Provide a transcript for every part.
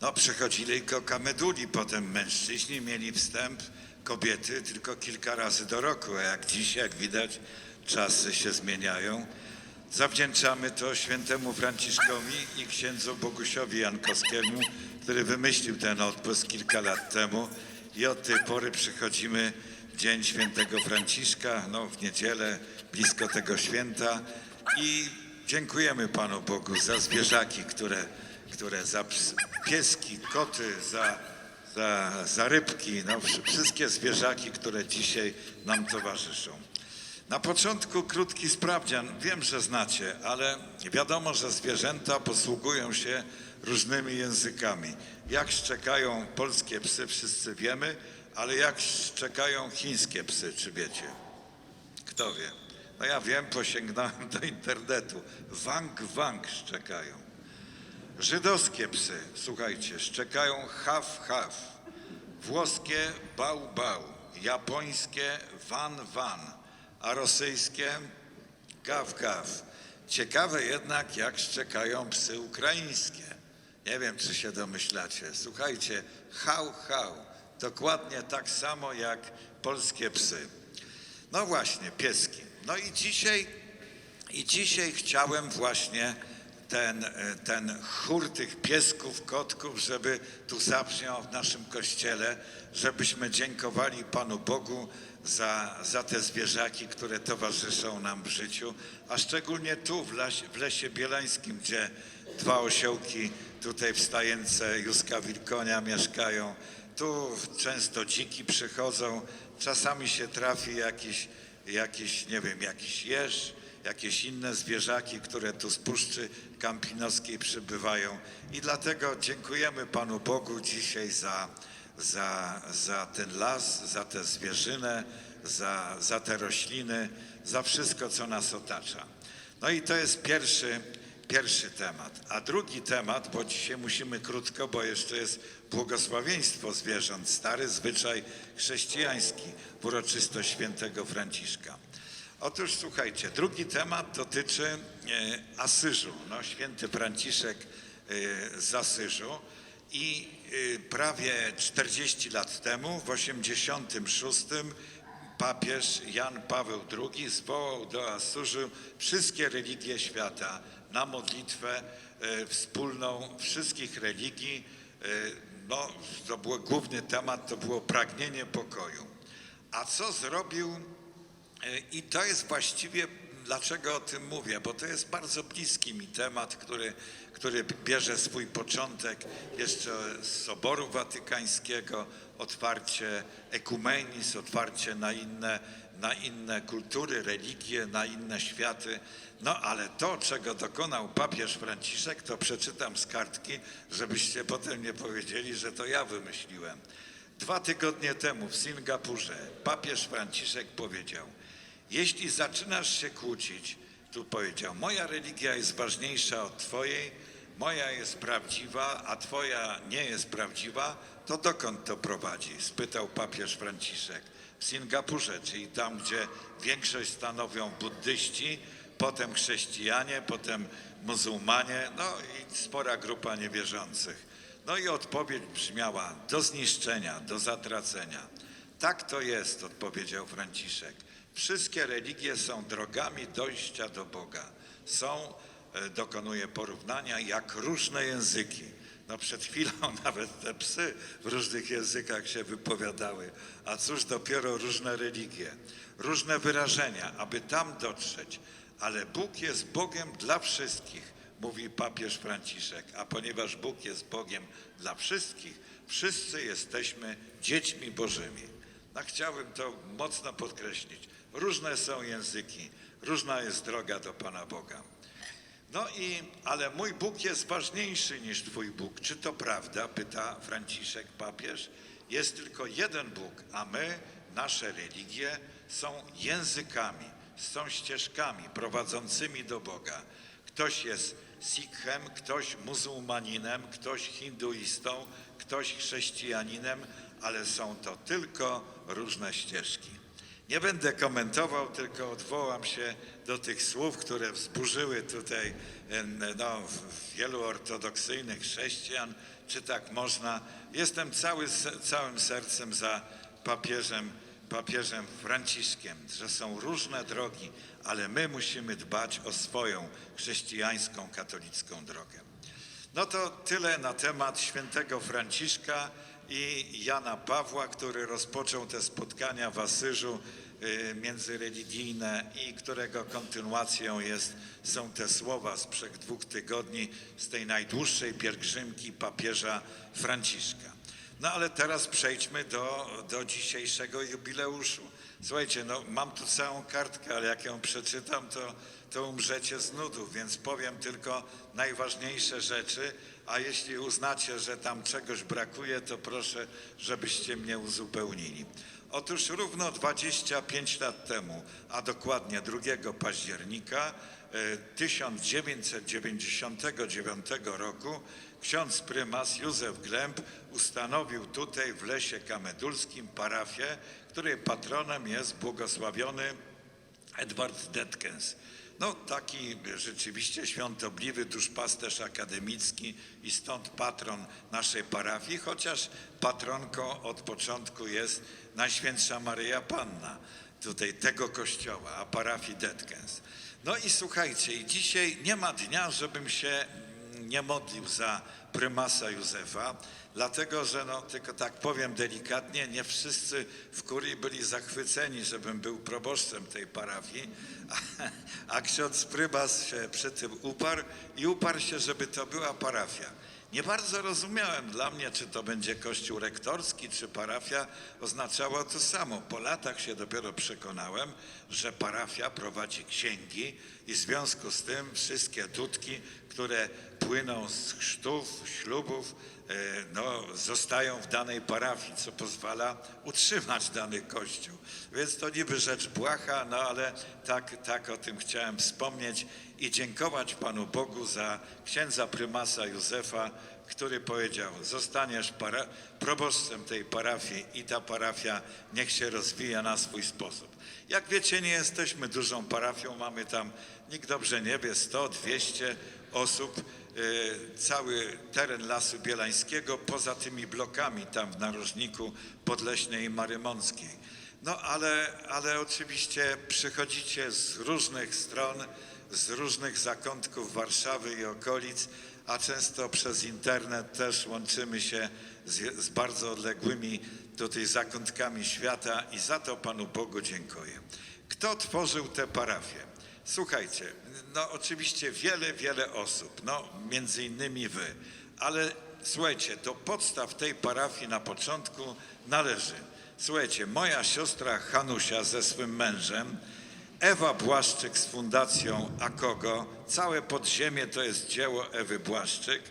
No przychodzili tylko kameduli, potem mężczyźni mieli wstęp, kobiety tylko kilka razy do roku, a jak dziś, jak widać, czasy się zmieniają. Zawdzięczamy to świętemu Franciszkowi i księdzu Bogusiowi Jankowskiemu, który wymyślił ten odpust kilka lat temu. I od tej pory przychodzimy w Dzień Świętego Franciszka, no w niedzielę, blisko tego święta. I dziękujemy Panu Bogu za zwierzaki, które, które za pieski, koty, za, za, za rybki, no wsz- wszystkie zwierzaki, które dzisiaj nam towarzyszą. Na początku krótki sprawdzian. Wiem, że znacie, ale wiadomo, że zwierzęta posługują się różnymi językami. Jak szczekają polskie psy, wszyscy wiemy, ale jak szczekają chińskie psy, czy wiecie? Kto wie? No ja wiem, posięgnąłem do internetu. Wang, wang szczekają. Żydowskie psy, słuchajcie, szczekają haf, haf. Włoskie bał, bał. Japońskie van, van. A rosyjskie gaw, gaw. Ciekawe jednak, jak szczekają psy ukraińskie. Nie wiem, czy się domyślacie. Słuchajcie, hał, hał. Dokładnie tak samo jak polskie psy. No właśnie, pieski. No i dzisiaj, i dzisiaj chciałem właśnie ten, e, ten chór tych piesków, kotków, żeby tu zabrzmiał w naszym kościele, żebyśmy dziękowali Panu Bogu za, za te zwierzaki, które towarzyszą nam w życiu, a szczególnie tu w lesie, w lesie bielańskim, gdzie dwa osiołki tutaj w stajence Józka Wilkonia mieszkają. Tu często dziki przychodzą, czasami się trafi jakiś, jakiś nie wiem, jakiś jeż, jakieś inne zwierzaki, które tu z Puszczy Kampinoskiej przybywają. I dlatego dziękujemy Panu Bogu dzisiaj za, za, za ten las, za tę zwierzynę, za, za te rośliny, za wszystko, co nas otacza. No i to jest pierwszy, pierwszy temat. A drugi temat, bo dzisiaj musimy krótko, bo jeszcze jest błogosławieństwo zwierząt, stary zwyczaj chrześcijański uroczystość świętego Franciszka. Otóż słuchajcie, drugi temat dotyczy e, Asyżu. No, święty Franciszek e, z Asyżu i e, prawie 40 lat temu, w 86 papież Jan Paweł II zwołał do Asyżu wszystkie religie świata na modlitwę e, wspólną wszystkich religii. E, No, to był główny temat, to było pragnienie pokoju. A co zrobił E, I to jest właściwie, dlaczego o tym mówię, bo to jest bardzo bliski mi temat, który, który bierze swój początek jeszcze z Soboru Watykańskiego, otwarcie ekumenizm, otwarcie na inne, na inne kultury, religie, na inne światy. No ale to, czego dokonał papież Franciszek, to przeczytam z kartki, żebyście potem nie powiedzieli, że to ja wymyśliłem. Dwa tygodnie temu w Singapurze papież Franciszek powiedział: Jeśli zaczynasz się kłócić, tu powiedział, moja religia jest ważniejsza od Twojej, moja jest prawdziwa, a Twoja nie jest prawdziwa, to dokąd to prowadzi? spytał papież Franciszek. W Singapurze, czyli tam, gdzie większość stanowią buddyści, potem chrześcijanie, potem muzułmanie, no i spora grupa niewierzących. No i odpowiedź brzmiała do zniszczenia, do zatracenia. Tak to jest, odpowiedział Franciszek. Wszystkie religie są drogami dojścia do Boga. Są, e, dokonuje porównania, jak różne języki. No przed chwilą nawet te psy w różnych językach się wypowiadały, a cóż dopiero różne religie, różne wyrażenia, aby tam dotrzeć. Ale Bóg jest Bogiem dla wszystkich mówi papież Franciszek, a ponieważ Bóg jest Bogiem dla wszystkich, wszyscy jesteśmy dziećmi Bożymi. No, chciałbym to mocno podkreślić. Różne są języki, różna jest droga do Pana Boga. No i, ale mój Bóg jest ważniejszy niż Twój Bóg. Czy to prawda? Pyta Franciszek papież. Jest tylko jeden Bóg, a my, nasze religie, są językami, są ścieżkami prowadzącymi do Boga. Ktoś jest Sikhem, ktoś muzułmaninem, ktoś hinduistą, ktoś chrześcijaninem, ale są to tylko różne ścieżki. Nie będę komentował, tylko odwołam się do tych słów, które wzburzyły tutaj em, no, wielu ortodoksyjnych chrześcijan, czy tak można. Jestem cały, całym sercem za papieżem, papieżem Franciszkiem, że są różne drogi, ale my musimy dbać o swoją chrześcijańską, katolicką drogę. No to tyle na temat świętego Franciszka i Jana Pawła, który rozpoczął te spotkania w Asyżu y, międzyreligijne i którego kontynuacją jest, są te słowa sprzed dwóch tygodni z tej najdłuższej pielgrzymki papieża Franciszka. No ale teraz przejdźmy do, do dzisiejszego jubileuszu. Słuchajcie, no mam tu całą kartkę, ale jak ją przeczytam, to, to umrzecie z nudów, więc powiem tylko najważniejsze rzeczy, a jeśli uznacie, że tam czegoś brakuje, to proszę, żebyście mnie uzupełnili. Otóż równo 25 lat temu, a dokładnie 2 października e, 1999 roku ksiądz prymas Józef Glęb ustanowił tutaj w Lesie Kamedulskim parafię, której patronem jest błogosławiony Edward Detkens. No taki rzeczywiście świątobliwy duszpasterz akademicki i stąd patron naszej parafii, chociaż patronką od początku jest Najświętsza Maryja Panna tutaj tego kościoła, a parafii Detkens. No i słuchajcie, i dzisiaj nie ma dnia, żebym się nie modlił za prymasa Józefa, dlatego że, no, tylko tak powiem delikatnie, nie wszyscy w kurii byli zachwyceni, żebym był proboszczem tej parafii, a, a ksiądz prymas się przy tym uparł i uparł się, żeby to była parafia. Nie bardzo rozumiałem dla mnie, czy to będzie kościół rektorski, czy parafia, oznaczało to samo. Po latach się dopiero przekonałem, że parafia prowadzi księgi i w związku z tym wszystkie dudki, które płyną z chrztów, ślubów, e, no, zostają w danej parafii, co pozwala utrzymać dany kościół. Więc to niby rzecz błaha, no ale tak, tak o tym chciałem wspomnieć i dziękować Panu Bogu za księdza prymasa Józefa, który powiedział, zostaniesz para- proboszczem tej parafii i ta parafia niech się rozwija na swój sposób. Jak wiecie, nie jesteśmy dużą parafią, mamy tam, nikt dobrze nie wie, 100, 200 osób, cały teren Lasu Bielańskiego, poza tymi blokami tam w narożniku Podleśnej i Marymąckiej. No ale, ale oczywiście przychodzicie z różnych stron, z różnych zakątków Warszawy i okolic, a często przez internet też łączymy się z, z bardzo odległymi tutaj zakątkami świata i za to Panu Bogu dziękuję. Kto tworzył te parafie? Słuchajcie, no oczywiście wiele, wiele osób, no między innymi wy, ale słuchajcie, do podstaw tej parafii na początku należy, słuchajcie, moja siostra Hanusia ze swym mężem, Ewa Błaszczyk z Fundacją Akogo, całe podziemie to jest dzieło Ewy Błaszczyk,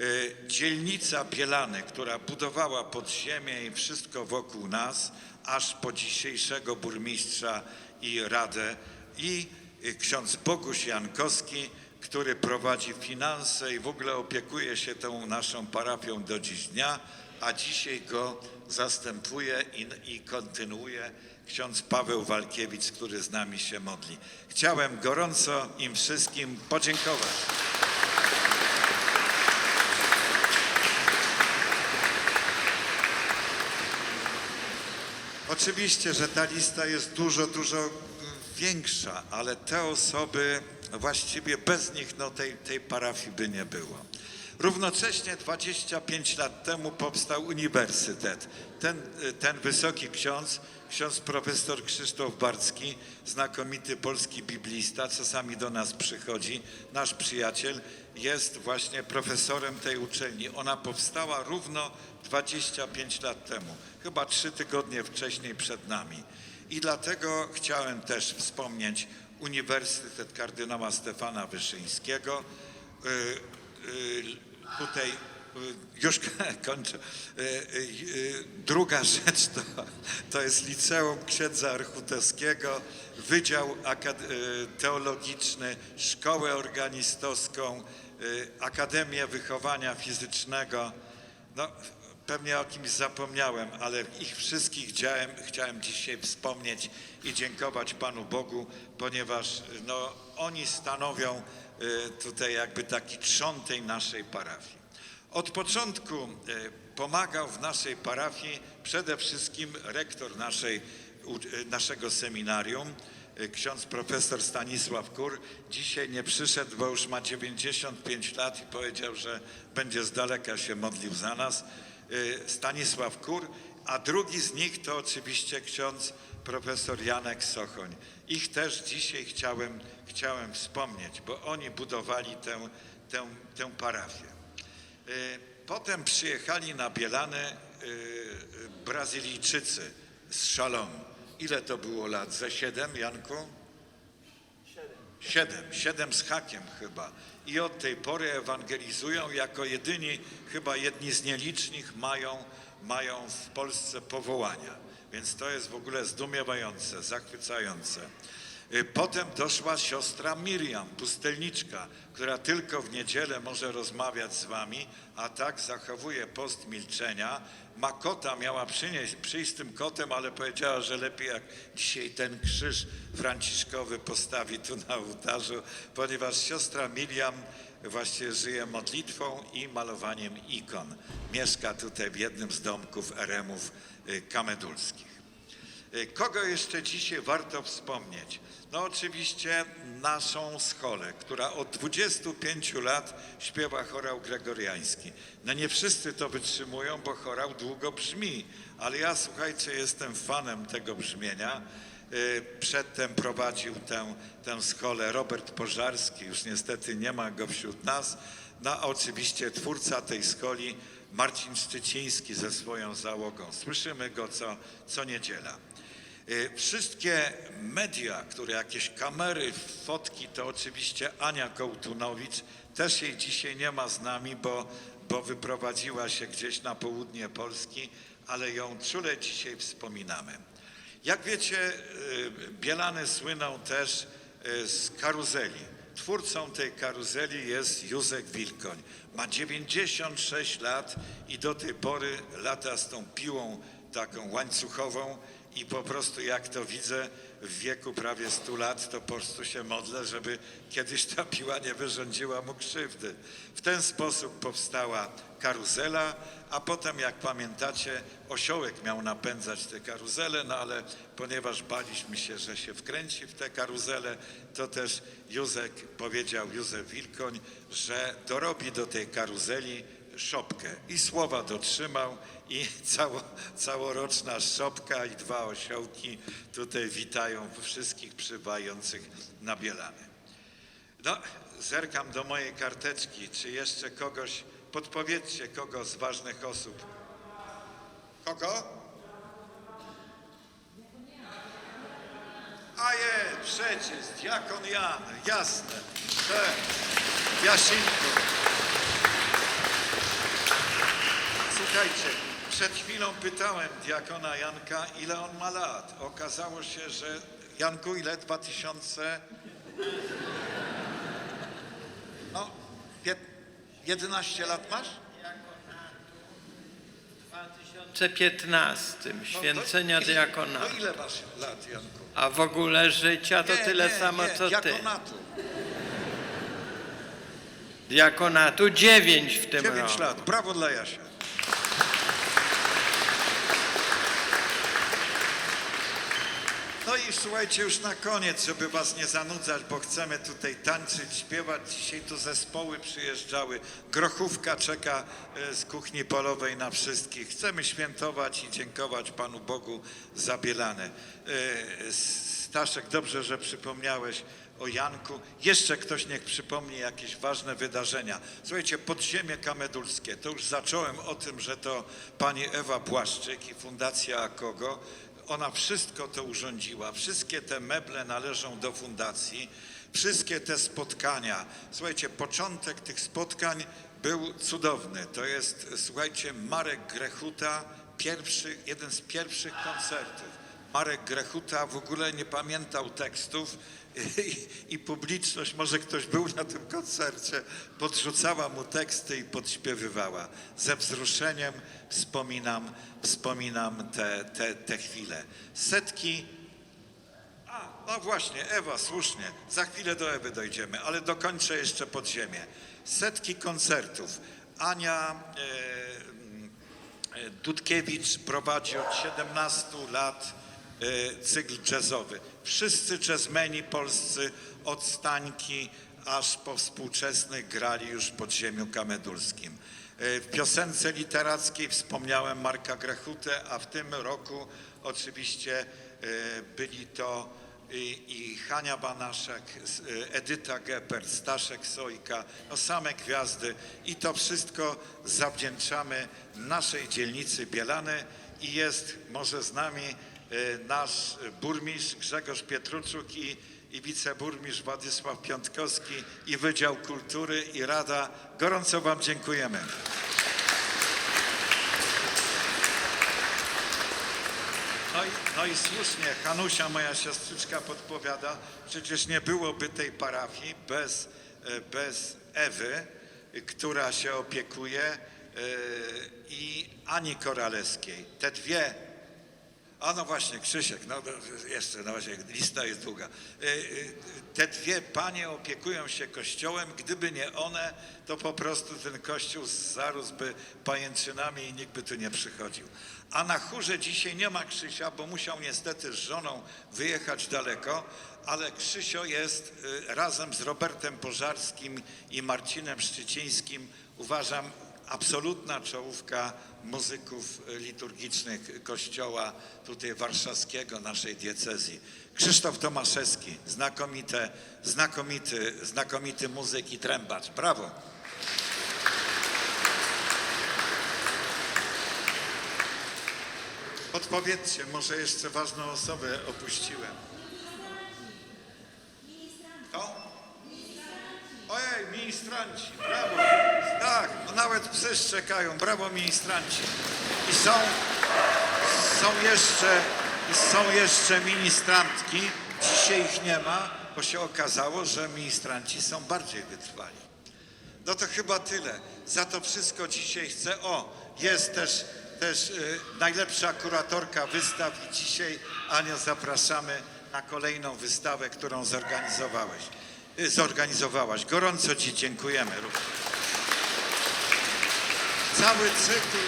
Y, dzielnica Bielany, która budowała podziemie i wszystko wokół nas, aż po dzisiejszego burmistrza i radę. I ksiądz Boguś Jankowski, który prowadzi finanse i w ogóle opiekuje się tą naszą parafią do dziś dnia, a dzisiaj go zastępuje i, i kontynuuje ksiądz Paweł Walkiewicz, który z nami się modli. Chciałem gorąco im wszystkim podziękować. Oczywiście, że ta lista jest dużo, dużo większa, ale te osoby, właściwie bez nich no, tej, tej parafii by nie było. Równocześnie 25 lat temu powstał uniwersytet. Ten, ten wysoki ksiądz, ksiądz profesor Krzysztof Barcki, znakomity polski biblista, czasami do nas przychodzi, nasz przyjaciel, jest właśnie profesorem tej uczelni. Ona powstała równo 25 lat temu, chyba trzy tygodnie wcześniej przed nami. I dlatego chciałem też wspomnieć Uniwersytet kardynała Stefana Wyszyńskiego. Y, y, Tutaj y, już kończę. Druga rzecz to, to jest Liceum Księdza Archutowskiego, Wydział Teologiczny, Szkołę Organistowską, Akademię Wychowania Fizycznego. No, pewnie o kimś zapomniałem, ale ich wszystkich chciałem, chciałem dzisiaj wspomnieć i dziękować Panu Bogu, ponieważ no, oni stanowią y, tutaj jakby taki trzon tej naszej parafii. Od początku y, pomagał w naszej parafii przede wszystkim rektor naszej, y, naszego seminarium, ksiądz profesor Stanisław Kur. Dzisiaj nie przyszedł, bo już ma 95 lat i powiedział, że będzie z daleka się modlił za nas. Y, Stanisław Kur, a drugi z nich to oczywiście ksiądz profesor Janek Sochoń. Ich też dzisiaj chciałem, chciałem wspomnieć, bo oni budowali tę, tę, tę parafię. Y, Potem przyjechali na Bielany y, Brazylijczycy z Szalomu. Ile to było lat? Ze siedem, Janku? Siedem. Siedem z hakiem chyba. I od tej pory ewangelizują jako jedyni, chyba jedni z nielicznych mają, mają w Polsce powołania. Więc to jest w ogóle zdumiewające, zachwycające. Y, Potem doszła siostra Miriam, pustelniczka, która tylko w niedzielę może rozmawiać z wami, a tak zachowuje post milczenia. Ma kota, miała przynieść, przyjść z tym kotem, ale powiedziała, że lepiej jak dzisiaj ten krzyż franciszkowy postawi tu na ołtarzu, ponieważ siostra Miriam właśnie żyje modlitwą i malowaniem ikon. Mieszka tutaj w jednym z domków eremów y, kamedulskich. Y, Kogo jeszcze dzisiaj warto wspomnieć? No oczywiście naszą scholę, która od 25 lat śpiewa chorał gregoriański. No nie wszyscy to wytrzymują, bo chorał długo brzmi, ale ja słuchajcie, jestem fanem tego brzmienia. Y, Przedtem prowadził tę, tę scholę Robert Pożarski, już niestety nie ma go wśród nas. No a oczywiście twórca tej scholi Marcin Szczyciński ze swoją załogą. Słyszymy go co, co niedziela. Y, Wszystkie media, które jakieś kamery, fotki, to oczywiście Ania Kołtunowicz. Też jej dzisiaj nie ma z nami, bo, bo wyprowadziła się gdzieś na południe Polski, ale ją czule dzisiaj wspominamy. Jak wiecie, y, Bielany słyną też y, z karuzeli. Twórcą tej karuzeli jest Józek Wilkoń. Ma 96 lat i do tej pory lata z tą piłą taką łańcuchową i po prostu jak to widzę w wieku prawie 100 lat, to po prostu się modlę, żeby kiedyś ta piła nie wyrządziła mu krzywdy. W ten sposób powstała karuzela, a potem jak pamiętacie, osiołek miał napędzać tę karuzelę, no ale ponieważ baliśmy się, że się wkręci w tę karuzelę, to też Józek powiedział, Józef Wilkoń, że dorobi do tej karuzeli szopkę. I słowa dotrzymał i cało, całoroczna szopka i dwa osiołki tutaj witają wszystkich przybywających na Bielany. No, zerkam do mojej karteczki, czy jeszcze kogoś, podpowiedzcie kogo z ważnych osób. Kogo? A je, przecież, diakon Jan, jasne, Jasinku. Słuchajcie, przed chwilą pytałem diakona Janka, ile on ma lat. Okazało się, że Janku, ile? 2000? No, pię- 11 lat masz? W 2015 No, święcenia to ile- diakonatu. No ile masz lat, Janku? A w ogóle życia to Nie, tyle nie, samo nie, co ty. diakonatu. Diakonatu 9 w tym 9 roku. lat. Brawo dla Jasia. I słuchajcie, już na koniec, żeby was nie zanudzać, bo chcemy tutaj tańczyć, śpiewać. Dzisiaj tu zespoły przyjeżdżały. Grochówka czeka e, z kuchni polowej na wszystkich. Chcemy świętować i dziękować Panu Bogu za Bielane. E, Staszek, dobrze, że przypomniałeś o Janku. Jeszcze ktoś niech przypomni jakieś ważne wydarzenia. Słuchajcie, podziemie kamedulskie. To już zacząłem o tym, że to pani Ewa Błaszczyk i Fundacja Akogo. Ona wszystko to urządziła. Wszystkie te meble należą do fundacji. Wszystkie te spotkania. Słuchajcie, początek tych spotkań był cudowny. To jest, słuchajcie, Marek Grechuta, pierwszy, jeden z pierwszych koncertów. Marek Grechuta w ogóle nie pamiętał tekstów, i, i publiczność, może ktoś był na tym koncercie, podrzucała mu teksty i podśpiewywała. Ze wzruszeniem wspominam, wspominam te, te, te chwile. Setki a, no właśnie, Ewa, słusznie. Za chwilę do Ewy dojdziemy, ale dokończę jeszcze podziemie. Setki koncertów. Ania e, e, Dudkiewicz prowadzi od 17 lat cykl jazzowy. Wszyscy jazzmeni polscy od Stańki aż po współczesnych grali już w podziemiu kamedulskim. E, W piosence literackiej wspomniałem Marka Grechutę, a w tym roku oczywiście e, byli to i, Hania Banaszek, Edyta Geppert, Staszek Sojka, no same gwiazdy i to wszystko zawdzięczamy naszej dzielnicy Bielany i jest może z nami nasz burmistrz Grzegorz Pietruczuk i, i wiceburmistrz Władysław Piątkowski i Wydział Kultury i Rada. Gorąco Wam dziękujemy. No i, no i słusznie, Hanusia, moja siostrzyczka, podpowiada, przecież nie byłoby tej parafii bez, e, bez Ewy, y, która się opiekuje, e, i Ani Koralewskiej. Te dwie a no właśnie, Krzysiek, no to jeszcze, no właśnie, lista jest długa. Y, y, Te dwie panie opiekują się kościołem, gdyby nie one, to po prostu ten kościół zarósłby pajęczynami i nikt by tu nie przychodził. A na chórze dzisiaj nie ma Krzysia, bo musiał niestety z żoną wyjechać daleko, ale Krzysio jest y, razem z Robertem Pożarskim i Marcinem Szczycińskim, uważam, absolutna czołówka muzyków liturgicznych kościoła tutaj warszawskiego, naszej diecezji. Krzysztof Tomaszewski, znakomite, znakomity, znakomity muzyk i trębacz. Brawo. Podpowiedzcie, może jeszcze ważną osobę opuściłem. To? Ministranci, brawo. Tak, no nawet psy szczekają, brawo ministranci. I są, są jeszcze, są jeszcze ministrantki. Dzisiaj ich nie ma, bo się okazało, że ministranci są bardziej wytrwali. No to chyba tyle. Za to wszystko dzisiaj chcę. O, jest też, też y, najlepsza kuratorka wystaw i dzisiaj, Ania, zapraszamy na kolejną wystawę, którą zorganizowałeś. Y, zorganizowałaś. Gorąco Ci dziękujemy. Cały cykl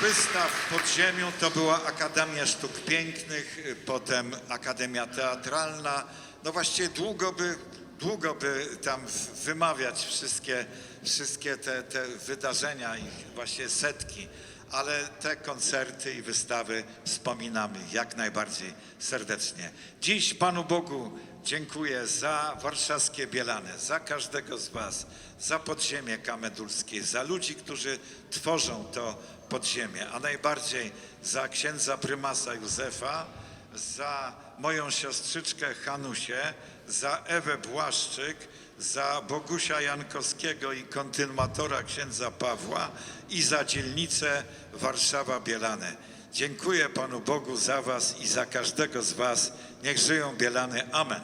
wystaw pod ziemią to była Akademia Sztuk Pięknych, y, potem Akademia Teatralna. No właściwie długo by, długo by tam wymawiać wszystkie, wszystkie te, te wydarzenia, ich właśnie setki, ale te koncerty i wystawy wspominamy jak najbardziej serdecznie. Dziś Panu Bogu dziękuję za warszawskie Bielane, za każdego z Was, za podziemie kamedulskie, za ludzi, którzy tworzą to podziemie, a najbardziej za księdza prymasa Józefa, za moją siostrzyczkę Hanusię, za Ewę Błaszczyk, za Bogusia Jankowskiego i kontynuatora księdza Pawła i za dzielnicę Warszawa-Bielany. Dziękuję Panu Bogu za Was i za każdego z Was. Niech żyją Bielany. Amen.